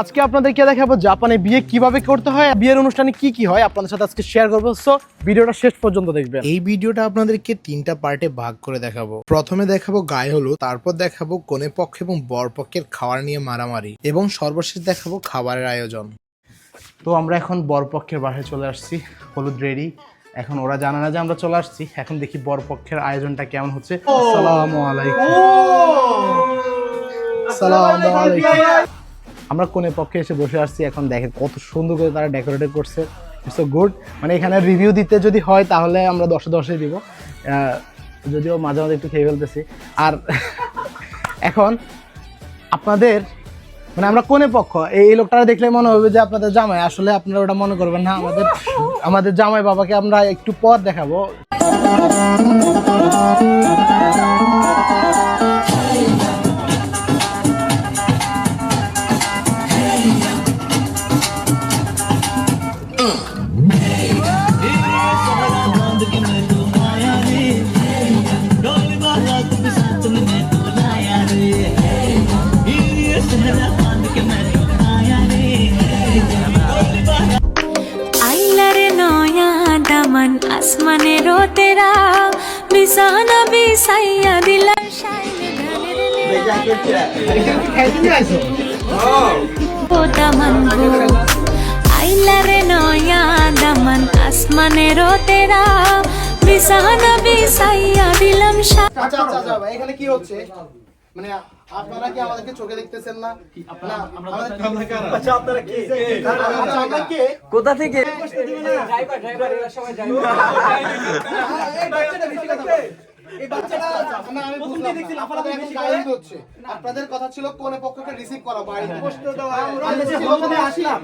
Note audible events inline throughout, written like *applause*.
আজকে আপনাদেরকে দেখাবো জাপানে বিয়ে কীভাবে করতে হয় বিয়ের অনুষ্ঠানে কি কি হয় আপনাদের সাথে আজকে শেয়ার করব। সো ভিডিওটা শেষ পর্যন্ত দেখবেন। এই ভিডিওটা আপনাদেরকে তিনটা পার্টে ভাগ করে দেখাবো। প্রথমে দেখাবো গায়ে হলুদ তারপর দেখাবো কনে পক্ষ এবং বর পক্ষের খাবার নিয়ে মারামারি এবং সর্বশেষ দেখাবো খাবারের আয়োজন। তো আমরা এখন বরপক্ষের বাসায় চলে আসছি হলুদ রেডি। এখন ওরা জানে না যে আমরা চলে আসছি। এখন দেখি বরপক্ষের আয়োজনটা কেমন হচ্ছে। আসসালামু আলাইকুম। আসসালামু আলাইকুম আমরা কোনে পক্ষে এসে বসে আসছি এখন দেখেন কত সুন্দর করে তারা ডেকোরেট করছে। ইটস গুড মানে এখানে রিভিউ দিতে যদি হয় তাহলে আমরা দশে দশে দিব। যদিও মাঝে মাঝে একটু খেয়ে ফেলতেছি। আর *laughs* এখন আপনাদের মানে আমরা কোনে পক্ষ? এই লোকটা দেখলে মনে হবে যে আপনাদের জামাই। আসলে আপনারা ওটা মনে করবেন না, আমাদের আমাদের জামাই বাবাকে আমরা একটু পথ দেখাবো। দামান আসমানেরও তেরা বিছানা বিছাইয়া দামান গো আইলারে নয়া দামান আসমানেরও তেরা বিছানা বিছাইয়া দিলাম এখানে কি মানে আপনারা কি আমাদেরকে চোখে দেখতেছেন না না আচ্ছা আপনারা কে কোথা থেকে। এই বাচ্চাটা না, আমি বুঝলাম না। আপনাদের এখন গায়ে হচ্ছে। আপনাদের কথা ছিল কোনে পক্ষকে রিসিভ করা বাড়িতে আমরা যে ওখানে আসলাম।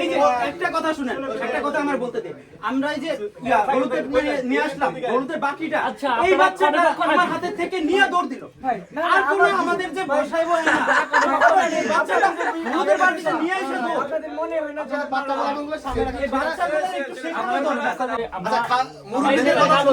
এই যে একটা কথা শুনেন একটা কথা আমার বলতে দে আমরা এই যে হলুদের মানে নিয়ে আসলাম হলুদের বাকিটা। আচ্ছা এই বাচ্চাটা আমার হাতের থেকে নিয়ে দৌড় দিল। আর কোন আমাদের যে বসাইবো না। এই বাচ্চাটা হলুদের বাকিটা নিয়ে এসে দৌড়। আচ্ছা, বাচ্চা বলাগুলো সামনে রাখেন। এই বাচ্চাগুলো একটু শেখানো দরকার। আচ্ছা, মুরব্বিদের কথা হবে।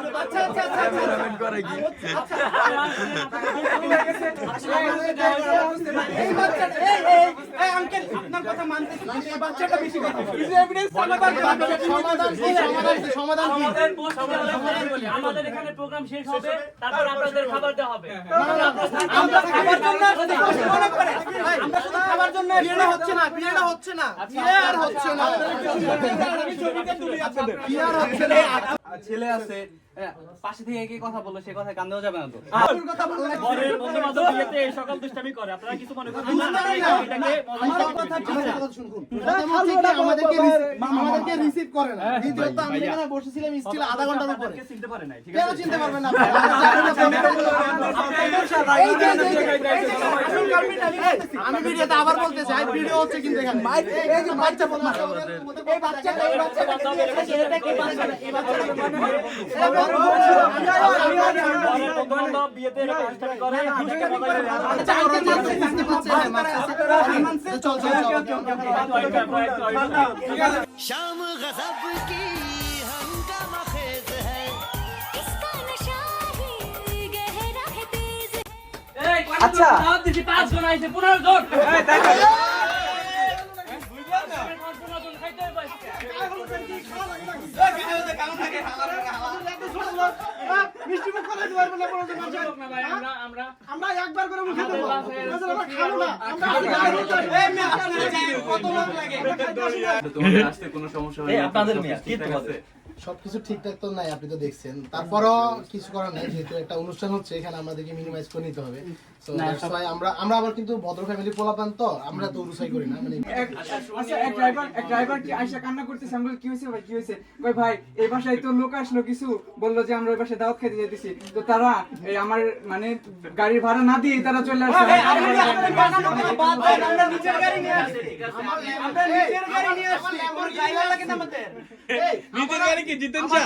আমাদের এখানে প্রোগ্রাম শেষ হবে তারপর আপনাদের খাবার দেওয়া হবে। আমরা খাবার জন্য মনে করে। আমরা শুধু খাবার জন্য বিয়েটা হচ্ছে না বিয়েটা হচ্ছে না। বিয়ে আর হচ্ছে না। বিয়ে আর হচ্ছে না। ছেলে আছে হ্যাঁ, পাশে থেকে কে কথা বলল সে কথা কান্দেও যাবে না তো সকল দুষ্টামি করে আপনারা কিছু মনে আমাদেরকে রিসিভ- করে না বসেছিলাম স্টিল আধা ঘণ্টার উপরে চিনতে পারে ঠিক চিনতে পারবেন না আমি। ভিডিওতে আবার বলতে চাই ভিডিও হচ্ছে কিন্তু এখানে এই যে বাচ্চা বদমাশ এই বাচ্চাটা এই বাচ্চাটা এটা কি বাচ্চা এই বাচ্চাটা এটা বন্ধু বরের বন্ধু বান্ধব বিয়েতে এরকম দুষ্টামি করে দুষ্টামি করে আচ্ছা আইতে চাইতে বুঝতে পারছে না মারছে চল চল চল शाम गजब की हंगामा खेज है इसका नशा ही गहरा है तेज আচ্ছা মিষ্টি মুখ করে দিবার বলে বড় যে মানুষ না ভাই আমরা আমরা আমরা একবার করে মুখে দেবো। আমরা খাব না। আমরা তোমাদের আসতে কোনো সমস্যা হয় আপনাদের মেয়ে কি তোমাদের? সবকিছু ঠিকঠাক তো নাই আপনি তো দেখছেন। তারপরও কিছু করার নাই যেহেতু একটা অনুষ্ঠান হচ্ছে এখানে আমাদেরকে মিনিমাইজ করে নিতে হবে। আমরা আমরা আবার কিন্তু ভদ্র ফ্যামিলি পোলাপান তো আমরা তো উরুসাই করি না মানে আচ্ছা এক ড্রাইভার এক ড্রাইভার কি আয়সা কান্না করতেছে? আমরা কি হয়েছে ভাই? কি হয়েছে? কই ভাই এই বাসায় তো লোক আসলো কিছু বলল যে আমরা ওই বাসায় দাওয়াত খেতে যেতেছি তো তারা এই আমার মানে গাড়ির ভাড়া না দিয়ে তারা চলে আসছে। আমরা নিজের গাড়ি নিয়ে আসছি। আমরা নিজের গাড়ি নিয়ে আসছি ড্রাইভার লাগে না আমাদের। নিজের গাড়ি কি জিতেন চা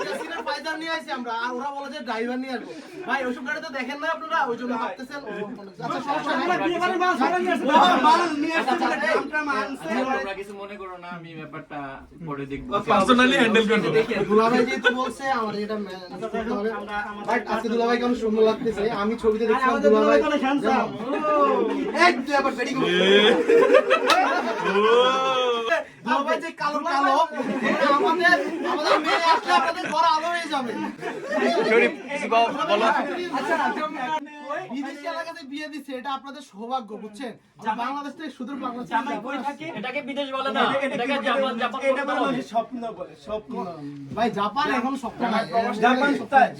ইয়াসিনের নিয়ে আসি আমরা আর ওরা বলে যে ড্রাইভার নিয়ে আসব ভাই ওইসব গাড়ি তো দেখেন না আপনারা ওই জন্য ভাবতেছেন আচ্ছা সমস্যা নেই আমরা বিয়ে বাড়ির মাল ধরে নিয়ে আসছি মাল নিয়ে আসছি বলে ড্রামটা মানছে তোমরা কিছু মনে করো না আমি ব্যাপারটা পরে দেখব পার্সোনালি হ্যান্ডেল করব দুলাভাই যেহেতু বলছে আমার এটা ম্যানেজ করতে হবে বাট আজকে দুলাভাইকে অনেক সুন্দর লাগতেছে আমি ছবিতে দেখছিলাম দুলাভাই। এক আবার দুলাভাই যে কালো কালো এটা আমাদের আমাদের মেয়ে আসলে আপনাদের ঘর আলো হয়ে যাবে। আচ্ছা বিদেশি এলাকাতে বিয়ে দিচ্ছে এটা আপনাদের সৌভাগ্য বুঝছেন বাংলাদেশ থেকে সুদূর বাংলাদেশ জামাই কই থাকে এটাকে বিদেশ বলে না এটাকে জাপান জাপান এটা বলে স্বপ্ন বলে স্বপ্ন ভাই জাপান এখন স্বপ্ন নাই জাপান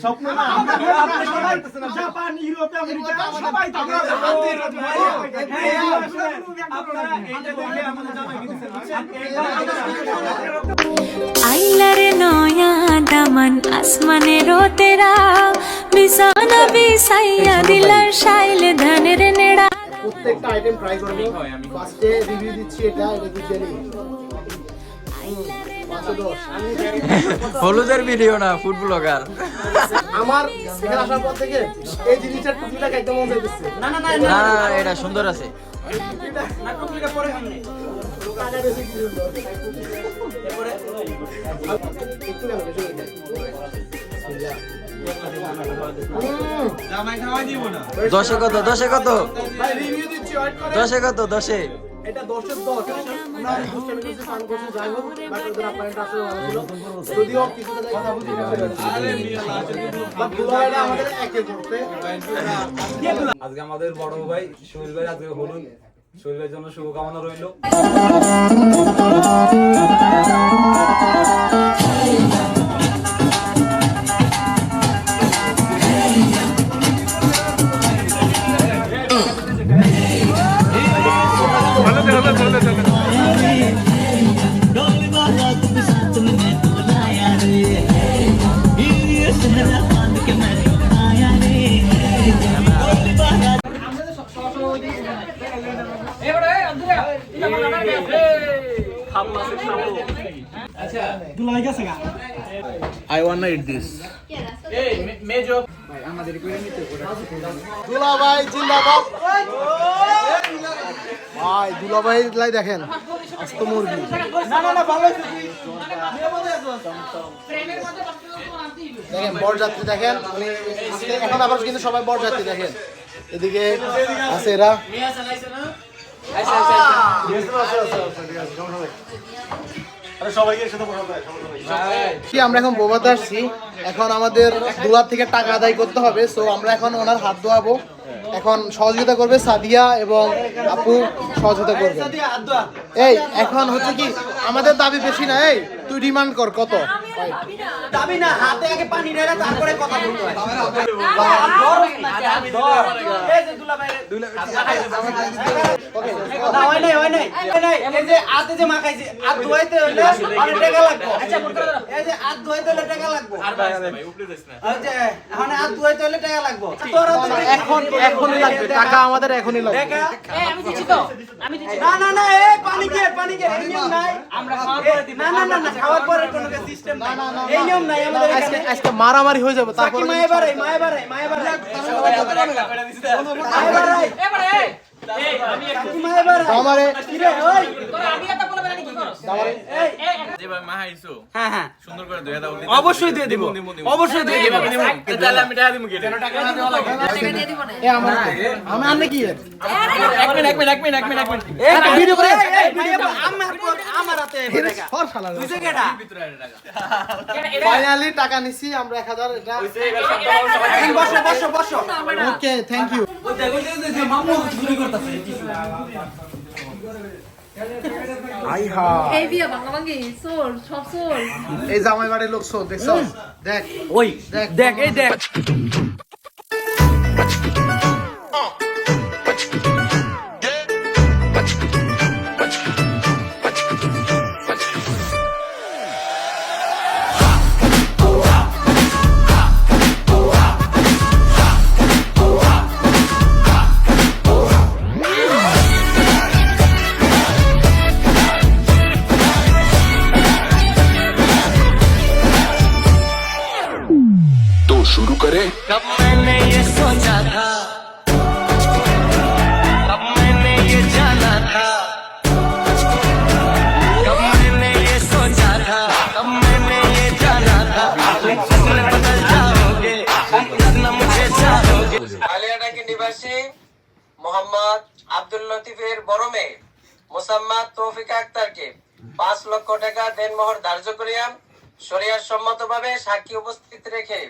স্বপ্ন না আমরা আপনি সবাই জাপান ইউরোপ আমেরিকা সবাই তো আপনারা এইটা দেখে আমাদের জামাই কিনছেন আইলারে নয়া দামান আসমানেরও তেরা বিছানা বিছাইয়া দিলার শাইল ধানের নেড়া। প্রত্যেকটা আইটেম ট্রাই করব ফার্স্টে রিভিউ দিচ্ছি এটা এটা কি জানি হলুদের ভিডিও না ফুড ব্লগার আমার এখানে আসার পর থেকে এই জিনিসটার টুপিটা খাইতে মন চাইতেছে না না না এটা সুন্দর আছে। না টুকলিটা পরে সামনে একটু দশে কত? দশে কত? ভাই রিভিউ দিচ্ছি ওয়েট করে দশে কত? দশে? এটা দশের যদিও কিছুটা কথা বুঝি আমাদের একে করতে আজকে আমাদের বড় ভাই শৈল ভাই আজকে হলুদ শৈল ভাইয়ের জন্য শুভকামনা রইল। আই ওয়ান্ট ইট দিস দুলাভাই জিন্দাবাদ। ভাই দুলাভাই লাই দেখেন আস্ত মুরগি। না না না ভালো দেখেন বরযাত্রী দেখেন। আজকে এখন আবার কিন্তু সবাই বরযাত্রী দেখেন। এদিকে আছে এরা। কি আমরা এখন বোবাতে আসছি। এখন আমাদের দুলার থেকে টাকা আদায় করতে হবে সো আমরা এখন ওনার হাত ধোয়াবো। এখন সহযোগিতা করবে সাদিয়া এবং আপু সহযোগিতা করবে। এই এখন হচ্ছে কি আমাদের দাবি বেশি না এই তুই ডিমান্ড কর কত? দাবি না হাতে আগে পানি তারপরে কথা বলতে হয়। টাকা এই আমাদের এখনই লাগবে না না না পানি কে পানি কে নিয়ম নাই আমরা খাওয়ার পরে দিব না না না না খাওয়ার পরে কোনো সিস্টেম নাই এই নিয়ম নাই আমাদের আজকে আজকে মারামারি হয়ে যাবে তারপরে আমারে অবশ্যই দিয়ে দিব অবশ্যই দিয়ে দিব আমি টাকা দিব আমি কি এক মিনিট এক মিনিট এক মিনিট এক মিনিট এক মিনিট ভিডিও করে এই মায়ে বাড়াই, আমার আমার হাতে টাকা তুই কেডা ফাইনালি টাকা নিছি আমরা 1000 এটা বসো বসো বসো ওকে থ্যাংক ইউ আই হা। এই বিয়া ভাঙা ভাঙি সোর সব সোর এই জামাই বাড়ির লোক শোন দেখছ? দেখ। ওই দেখ। দেখ এই দেখ। মোহাম্মদ আব্দুল লতিফের বড় মেয়ে। মোসাম্মদ তৌফিকা আক্তারকে পাঁচ লক্ষ টাকা দেনমোহর ধার্য করিয়া শরিয়ার সম্মতভাবে সাক্ষী উপস্থিত রেখে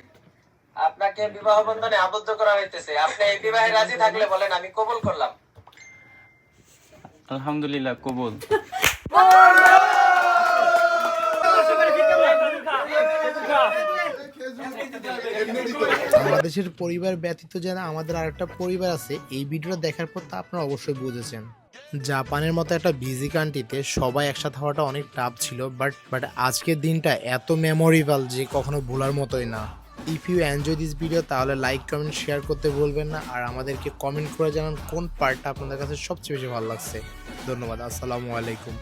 আপনাকে বিবাহ বন্ধনে আবদ্ধ করা হইতেছে। আপনি এই বিবাহে রাজি থাকলে বলেন আমি কবুল করলাম। আলহামদুলিল্লাহ কবুল! বাংলাদেশের পরিবার ব্যতীত যেন আমাদের আরেকটা পরিবার আছে, এই ভিডিওটা দেখার পর তা আপনারা অবশ্যই বুঝেছেন। জাপানের মতো একটা বিজি কান্ট্রিতে সবাই একসাথে হওয়াটা অনেক টাফ ছিল বাট বাট আজকের দিনটা এত মেমোরেবল যে কখনো ভোলার মতোই না। If you enjoy this video তাহলে লাইক কমেন্ট শেয়ার করতে ভুলবেন না, আর আমাদেরকে কমেন্ট করে জানান কোন পার্টটা আপনাদের কাছে সবচেয়ে বেশি ভালো লাগছে। ধন্যবাদ, আসসালামু আলাইকুম।